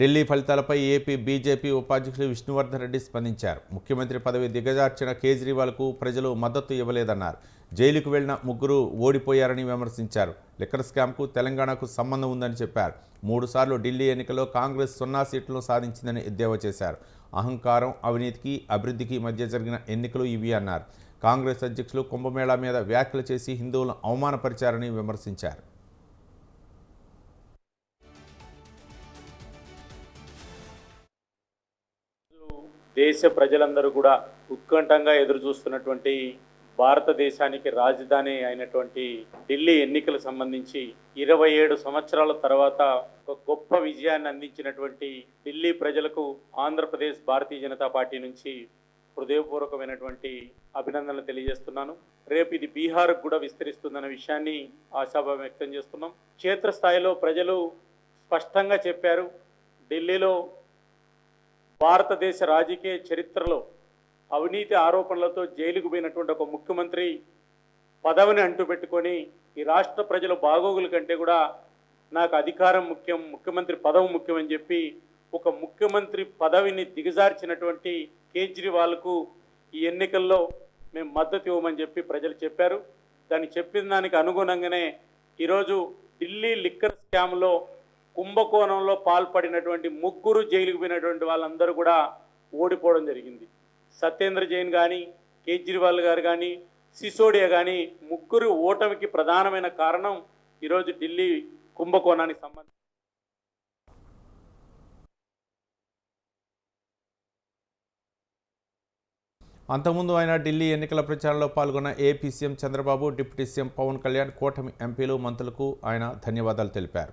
ఢిల్లీ ఫలితాలపై AP BJP ఉపాధ్యక్షులు విష్ణువర్ధన్ రెడ్డి స్పందించారు. ముఖ్యమంత్రి పదవి దిగజార్చిన కేజ్రీవాల్కు ప్రజలు మద్దతు ఇవ్వలేదన్నారు. జైలుకు వెళ్ళిన ముగ్గురు ఓడిపోయారని విమర్శించారు. లిక్కర్ స్కామ్కు తెలంగాణకు సంబంధం ఉందని చెప్పారు. మూడుసార్లు ఢిల్లీ ఎన్నికల్లో కాంగ్రెస్ సున్నా సీట్లను సాధించిందని ఎద్దేవా చేశారు. అహంకారం అవినీతికి అభివృద్ధికి మధ్య జరిగిన ఎన్నికలు ఇవి అన్నారు. కాంగ్రెస్ అధ్యక్షులు కుంభమేళా మీద వ్యాఖ్యలు చేసి హిందువులను అవమానపరిచారని విమర్శించారు. దేశ ప్రజలందరూ కూడా ఉత్కంఠంగా ఎదురుచూస్తున్నటువంటి భారతదేశానికి రాజధాని అయినటువంటి ఢిల్లీ ఎన్నికల సంబంధించి ఇరవై ఏడు సంవత్సరాల తర్వాత ఒక గొప్ప విజయాన్ని అందించినటువంటి ఢిల్లీ ప్రజలకు ఆంధ్రప్రదేశ్ భారతీయ జనతా పార్టీ నుంచి హృదయపూర్వకమైనటువంటి అభినందనలు తెలియజేస్తున్నాను. రేపు ఇది బీహార్కు కూడా విస్తరిస్తుందన్న విషయాన్ని ఆశాభావం వ్యక్తం చేస్తున్నాం. క్షేత్రస్థాయిలో ప్రజలు స్పష్టంగా చెప్పారు. ఢిల్లీలో భారతదేశ రాజకీయ చరిత్రలో అవినీతి ఆరోపణలతో జైలుకు పోయినటువంటి ఒక ముఖ్యమంత్రి పదవిని అంటుపెట్టుకొని ఈ రాష్ట్ర ప్రజల బాగోగుల కంటే కూడా నాకు అధికారం ముఖ్యం ముఖ్యమంత్రి పదవి ముఖ్యం అని చెప్పి ఒక ముఖ్యమంత్రి పదవిని దిగజార్చినటువంటి కేజ్రీవాల్కు ఈ ఎన్నికల్లో మేము మద్దతు ఇవ్వమని చెప్పి ప్రజలు చెప్పారు. దాన్ని చెప్పిన దానికి అనుగుణంగానే ఈరోజు ఢిల్లీ లిక్కర్ స్కామ్లో కుంభకోణంలో పాల్పడినటువంటి ముగ్గురు జైలుకు పోయినటువంటి వాళ్ళందరూ కూడా ఓడిపోవడం జరిగింది. సత్యేంద్ర జైన్ కానీ కేజ్రీవాల్ గారు కానీ సిసోడియా కానీ ముగ్గురు ఓటమికి ప్రధానమైన కారణం ఈరోజు ఢిల్లీ కుంభకోణానికి సంబంధించి. అంతకుముందు ఆయన ఢిల్లీ ఎన్నికల ప్రచారంలో పాల్గొన్న AP CM Chandrababu deputy CM Pawan Kalyan కూటమి ఎంపీలు మంత్రులకు ఆయన ధన్యవాదాలు తెలిపారు.